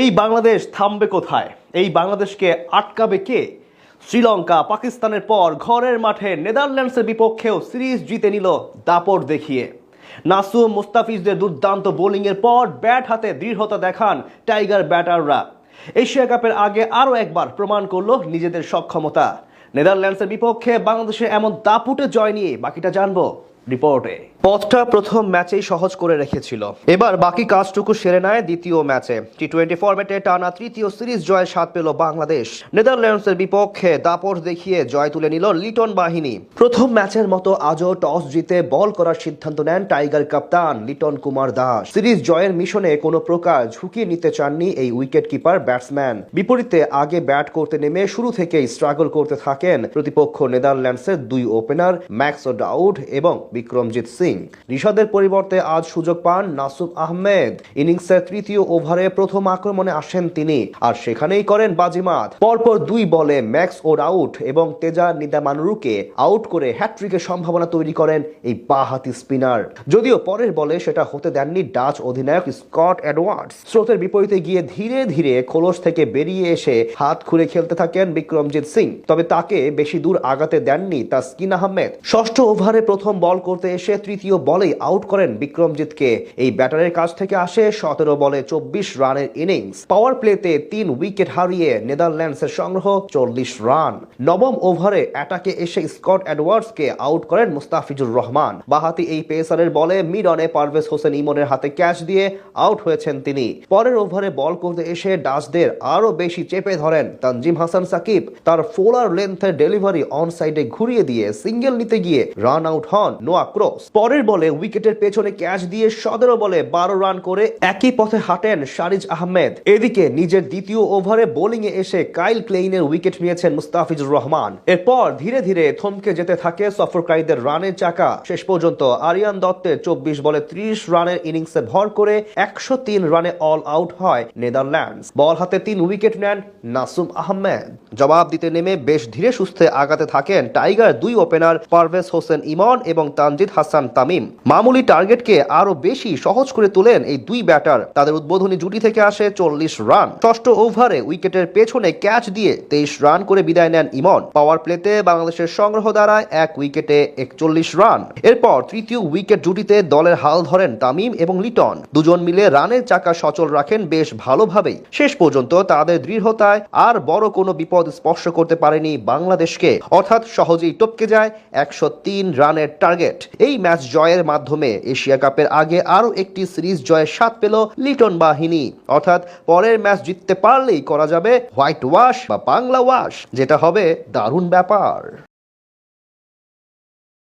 এই বাংলাদেশ থামবে কোথায়? এই বাংলাদেশকে আটকাবে কে? শ্রীলঙ্কা পাকিস্তানের পর ঘরের মাঠে নেদারল্যান্ডসের বিপক্ষেও সিরিজ জিতে নিল দাপট দেখিয়ে। নাসুম মুস্তাফিজদের দুর্দান্ত বোলিংয়ের পর ব্যাট হাতে দৃঢ়তা দেখান টাইগার ব্যাটাররা। এশিয়া কাপের আগে আরও একবার প্রমাণ করল নিজেদের সক্ষমতা। নেদারল্যান্ডসের বিপক্ষে বাংলাদেশে এমন দাপুটে জয় নিয়ে বাকিটা জানব। রিপোর্টে। পথটা প্রথম ম্যাচেই সহজ করে রেখেছিল। এবার বাকি কাজটুকু সেরে নেয় দ্বিতীয় ম্যাচে। টি টোয়েন্টি ফরম্যাটে টানা তৃতীয় সিরিজ জয়ের স্বাদ পেল বাংলাদেশ। নেদারল্যান্ডসের বিপক্ষে দাপট দেখিয়ে জয় তুলে নিল লিটন বাহিনী। প্রথম ম্যাচের মতো আজও টস জিতে বল করার সিদ্ধান্ত নেন টাইগার কাপ্তান লিটন কুমার দাস। সিরিজ জয়ের মিশনে কোনো প্রকার ঝুঁকি নিতে চাননি এই উইকেট কিপার ব্যাটসম্যান। বিপরীতে আগে ব্যাট করতে নেমে শুরু থেকেই স্ট্রাগল করতে থাকেন প্রতিপক্ষ নেদারল্যান্ডসের দুই ওপেনার ম্যাক্স ডাউড এবং বিক্রমজিৎ সিং। ঋষাদের পরিবর্তে আজ সুযোগ পান নাসুম আহমেদ। ইনিংসের তৃতীয় ওভারে প্রথম আক্রমণে আসেন তিনি। আর সেখানেই করেন বাজিমাত। পরপর দুই বলে ম্যাক্স ওর আউট এবং তেজা নিদামানুরুকে আউট করে হ্যাট্রিকের সম্ভাবনা তৈরি করেন এই বাহাতি স্পিনার। যদিও পরের বলে সেটা হতে দেননি ডাচ অধিনায়ক স্কট এডওয়ার্ডস। স্রোতের বিপরীতে গিয়ে ধীরে ধীরে খোলস থেকে বেরিয়ে এসে হাত খুলে খেলতে থাকেন বিক্রমজিৎ সিং। তবে তাকে বেশি দূর আগাতে দেননি তাসকিন আহমেদ। ষষ্ঠ ওভারে প্রথম বল করতে এসে তৃতীয় বলেই আউট করেন বিক্রমজিৎকে। এই ব্যাটারের কাছ থেকে আসে সতেরো বলে চব্বিশ রানের ইনিংস। পাওয়ার প্লেতে তিন উইকেট হারিয়ে নেদারল্যান্ডসের সংগ্রহ চল্লিশ রান। নবম ওভারে অ্যাটাকে এসে স্কট এডওয়ার্ডসকে আউট করেন মুস্তাফিজুর রহমান। বাহাতি এই পেসারের বলে মিড অনে পারভেজ হোসেন ইমনের হাতে ক্যাচ দিয়ে আউট হয়েছেন তিনি। পরের ওভারে বল করতে এসে ডাচদের আরও বেশি চেপে ধরেন তানজিম হাসান সাকিব। তার ফোলার লেন্থের ডেলিভারি অন সাইডে ঘুরিয়ে দিয়ে সিঙ্গেল নিতে গিয়ে রান আউট হন। Noah Croes. পরের বলে উইকেটের পেছনে ক্যাচ দিয়ে সতেরো বলে বারো রান করে একই পথে হাঁটেন শারিজ আহমেদ। এদিকে নিজের দ্বিতীয় ওভারে বোলিং এ এসে কাইল ক্লেইনের উইকেট নিয়েছেন মুস্তাফিজুর রহমান। এরপর ধীরে ধীরে থমকে যেতে থাকে সফরকারীদের রানের চাকা। শেষ পর্যন্ত আরিয়ান দত্তের চব্বিশ বলে ত্রিশ রানের ইনিংসে ভর করে একশো তিন রানে অল আউট হয় নেদারল্যান্ডস। বল হাতে তিন উইকেট নেন নাসুম আহমেদ। জবাব দিতে নেমে বেশ ধীরে সুস্থে আগাতে থাকেন টাইগার দুই ওপেনার পারভেজ হোসেন ইমন এবং তানজিদ হাসান তামিম। মামুলি টার্গেটকে আরও বেশি সহজ করে তোলেন এই দুই ব্যাটার। তাদের উদ্বোধনী জুটি থেকে আসে চল্লিশ রান। ষষ্ঠ ওভারে উইকেটের পেছনে ক্যাচ দিয়ে তেইশ রান করে বিদায় নেন ইমন। পাওয়ার প্লেতে বাংলাদেশের সংগ্রহ দাঁড়ায় এক উইকেটে একচল্লিশ রান। এরপর তৃতীয় উইকেট জুটিতে দলের হাল ধরেন তামিম এবং লিটন। দুজন মিলে রানের চাকা সচল রাখেন বেশ ভালোভাবেই। শেষ পর্যন্ত তাদের দৃঢ়তায় আর বড় কোনো বিপদ স্পর্শ করতে পারেনি বাংলাদেশকে। অর্থাৎ সহজেই টপকে যায় একশো তিন রানের টার্গেট। এই ম্যাচ জয়ের মাধ্যমে এশিয়া কাপের আগে আরও একটি সিরিজ জয়ের স্বাদ পেল লিটন বাহিনী। অর্থাৎ পরের ম্যাচ জিততে পারলেই করা যাবে হোয়াইট ওয়াশ বা বাংলা ওয়াশ, যেটা হবে দারুণ ব্যাপার।